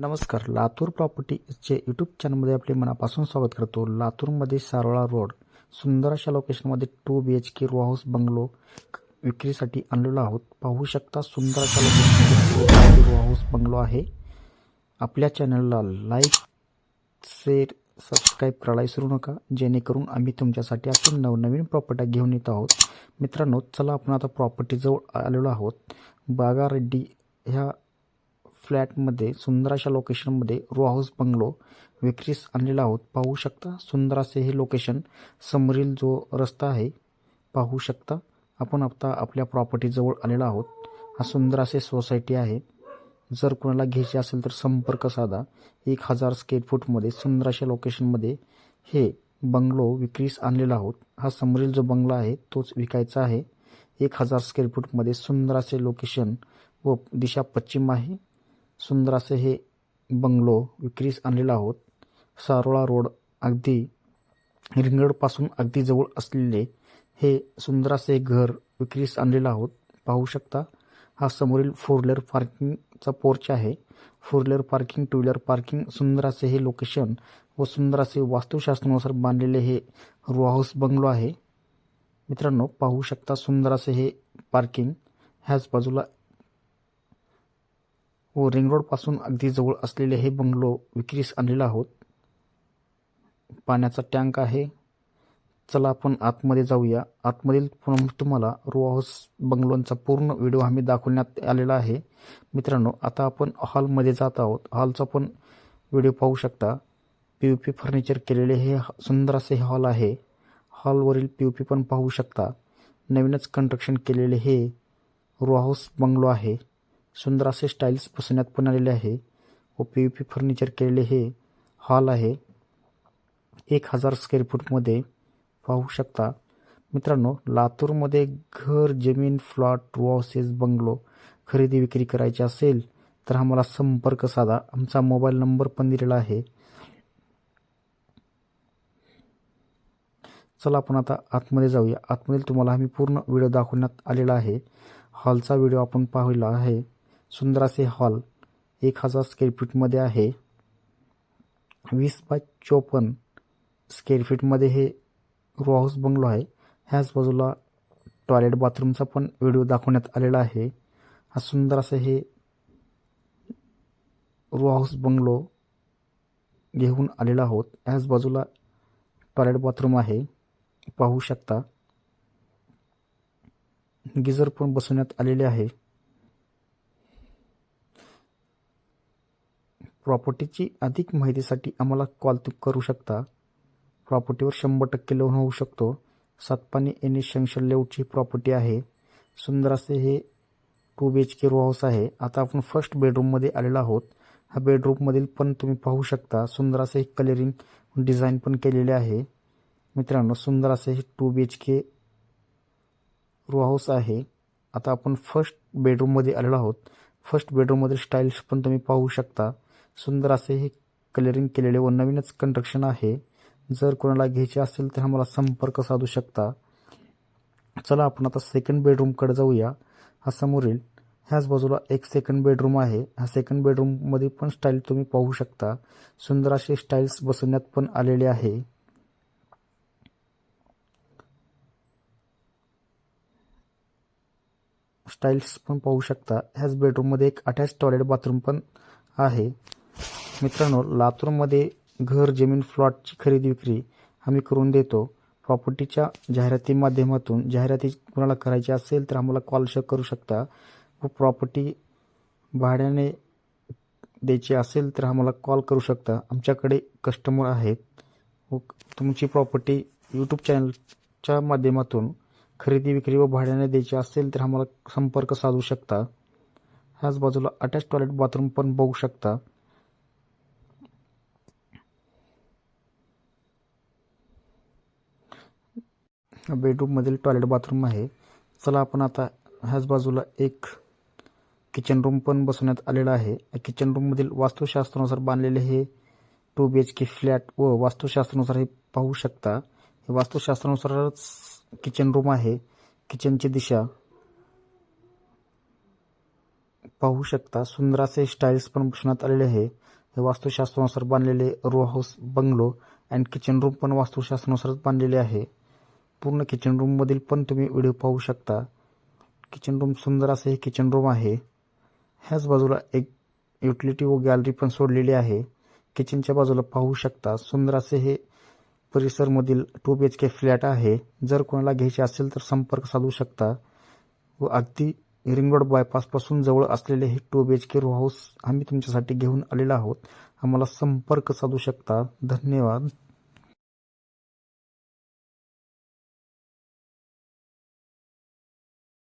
नमस्कार लातूर प्रॉपर्टीचे यूट्यूब चॅनलमध्ये आपले मनापासून स्वागत करतो. लातूरमध्ये सारोळा रोड सुंदर अशा लोकेशनमध्ये two B H K row house bungalow विक्रीसाठी आणलेलो आहोत. पाहू शकता सुंदर अशा लोकेशनमध्ये रो हाऊस बंगलो आहे. आपल्या चॅनलला लाईक शेअर सबस्क्राईब करायला विसरू नका. जेणेकरून आम्ही तुमच्यासाठी असे नवनवीन प्रॉपर्ट्या घेऊन येत आहोत. मित्रांनो चला आपण आता प्रॉपर्टीजवळ आलेलो आहोत. बागा रेड्डी ह्या फ्लॅटमध्ये सुंदर अशा लोकेशनमध्ये रो हाऊस बंगलो विक्रीस आणलेला आहोत. पाहू शकता सुंदर असे हे लोकेशन समोरील जो रस्ता आहे पाहू शकता. आपण आता आपल्या प्रॉपर्टीजवळ आलेलो आहोत. हा सुंदर असे सोसायटी आहे. जर कोणाला घ्यायचे असेल तर संपर्क साधा. एक हजार स्क्वेअर फूटमध्ये सुंदर अशा लोकेशनमध्ये हे बंगलो विक्रीस आणलेला आहोत. हा समोरील जो बंगला आहे तोच विकायचा आहे. एक हजार स्क्वेअर फूटमध्ये सुंदर असे लोकेशन व दिशा पश्चिम आहे. सुंदर असे हे बंगलो विक्रीस आणलेला आहोत. सारोळा रोड अगदी रिंगडपासून अगदी जवळ असलेले हे सुंदर असे घर विक्रीस आणलेलं आहोत. पाहू शकता हा समोरील फोर व्हीलर पार्किंगचा पोर्च आहे. Four wheeler parking two wheeler parking सुंदर असे हे लोकेशन व सुंदर असे वास्तुशास्त्रानुसार बांधलेले हे रो हाऊस बंगलो आहे. मित्रांनो पाहू शकता सुंदर असे हे पार्किंग ह्याच बाजूला व रिंग रोडपासून अगदी जवळ असलेले हे बंगलो विक्रीस आणलेला आहोत. पाण्याचा टँक आहे. चला आपण आतमध्ये जाऊया. आतमधील पुन्हा तुम्हाला रो हाऊस बंगलोंचा पूर्ण व्हिडिओ आम्ही दाखवण्यात आलेला आहे. मित्रांनो आता आपण हॉलमध्ये जात आहोत. हॉलचा पण व्हिडिओ पाहू शकता. पी यू पी फर्निचर केलेले हे सुंदर असे हॉल आहे. हॉलवरील पी यू पी पण पाहू शकता. नवीनच कंस्ट्रक्शन केलेले हे रो हाऊस बंगलो आहे. सुंदर असे स्टाईल्स पुसण्यात पण आलेले आहे. व पी यू पी फर्निचर केलेले हे हॉल आहे. एक हजार स्क्वेअर फूटमध्ये पाहू शकता. मित्रांनो लातूरमध्ये घर जमीन फ्लॉट वॉसेस हाऊसेस बंगलो खरेदी विक्री करायची असेल तर आम्हाला संपर्क साधा. आमचा मोबाईल नंबर पण दिलेला आहे. चला आपण आता आतमध्ये जाऊया. आतमधील तुम्हाला आम्ही पूर्ण व्हिडिओ दाखवण्यात आलेला आहे. हॉलचा व्हिडिओ आपण पाहिला आहे. सुंदर असे हॉल एक हजार स्क्वेअर फीटमध्ये आहे. वीस बाय चोपन्न स्क्वेअर फीटमध्ये हे रो हाऊस बंगलो आहे. ह्याच बाजूला टॉयलेट बाथरूमचा पण व्हिडिओ दाखवण्यात आलेला आहे. हा सुंदर असं हे रो हाऊस बंगलो घेऊन आलेला आहोत. ह्याच बाजूला टॉयलेट बाथरूम आहे. पाहू शकता. गिझर पण बसवण्यात आलेले आहे. प्रॉपर्टीची अधिक माहितीसाठी आम्हाला कॉल करू शकता. प्रॉपर्टीवर शंभर टक्के लोन होऊ शकतो. सातपाणी एन एस जंक्शन लेआउटची प्रॉपर्टी आहे. सुंदर असे हे two B H K row house आहे. आता आपण फर्स्ट बेडरूममध्ये आलेलो आहोत. हा बेडरूममधील पण तुम्ही पाहू शकता. सुंदर असे कलरिंग डिझाईन पण केलेले आहे. मित्रांनो सुंदर असे हे two B H K row house आहे. आता आपण फर्स्ट बेडरूममध्ये आलेलो आहोत. फर्स्ट बेडरूममधील स्टाईल्स पण तुम्ही पाहू शकता. सुंदर असे हे कलरिंग केलेले व नवीनच कंस्ट्रक्शन आहे. जर कोणाला घ्यायचे असेल तर आम्हाला संपर्क साधू शकता. चला आपण आता सेकंड बेडरूमकडे जाऊया. हा समोरील ह्याच बाजूला एक सेकंड बेडरूम आहे. हा सेकंड बेडरूममध्ये पण स्टाईल तुम्ही पाहू शकता. सुंदर असे स्टाईल्स बसवण्यात पण आलेले आहे. स्टाईल्स पण पाहू शकता. ह्याच बेडरूममध्ये एक अटॅच टॉयलेट बाथरूम पण आहे. मित्रांनो लातूरमध्ये घर जमीन फ्लॉटची खरेदी विक्री आम्ही करून देतो. प्रॉपर्टीच्या जाहिराती माध्यमातून जाहिराती कुणाला करायची असेल तर आम्हाला कॉल श करू शकता. व प्रॉपर्टी भाड्याने द्यायची असेल तर आम्हाला कॉल करू शकता. आमच्याकडे कस्टमर आहेत. व तुमची प्रॉपर्टी यूट्यूब चॅनलच्या माध्यमातून खरेदी विक्री व भाड्याने द्यायची असेल तर आम्हाला संपर्क साधू शकता. ह्याच बाजूला अटॅच टॉयलेट बाथरूम पण बघू शकता. बेडरूममधील टॉयलेट बाथरूम आहे. चला आपण आता ह्याच बाजूला एक किचन रूम पण बसवण्यात आलेला आहे. किचन रूममधील वास्तुशास्त्रानुसार बांधलेले हे two B H K flat व वास्तुशास्त्रानुसार हे पाहू शकता. हे वास्तुशास्त्रानुसारच किचन रूम आहे. किचनची दिशा पाहू शकता. सुंदर असे स्टाईल्स पण बसवण्यात आलेले आहे. हे वास्तुशास्त्रानुसार बांधलेले row house bungalow and kitchen room पण वास्तुशास्त्रानुसारच बांधलेले आहे. पूर्ण किचन रूममधील पण तुम्ही व्हिडिओ पाहू शकता. किचन रूम सुंदर असे हे किचन रूम आहे. ह्याच बाजूला एक युटिलिटी व गॅलरी पण सोडलेली आहे. किचनच्या बाजूला पाहू शकता. सुंदर असे हे परिसरमधील two B H K flat आहे. जर कोणाला घ्यायचे असेल तर संपर्क साधू शकता. व अगदी रिंग रोड बायपासपासून जवळ असलेले हे two B H K row house आम्ही तुमच्यासाठी घेऊन आलेलो आहोत. आम्हाला संपर्क साधू शकता. धन्यवाद.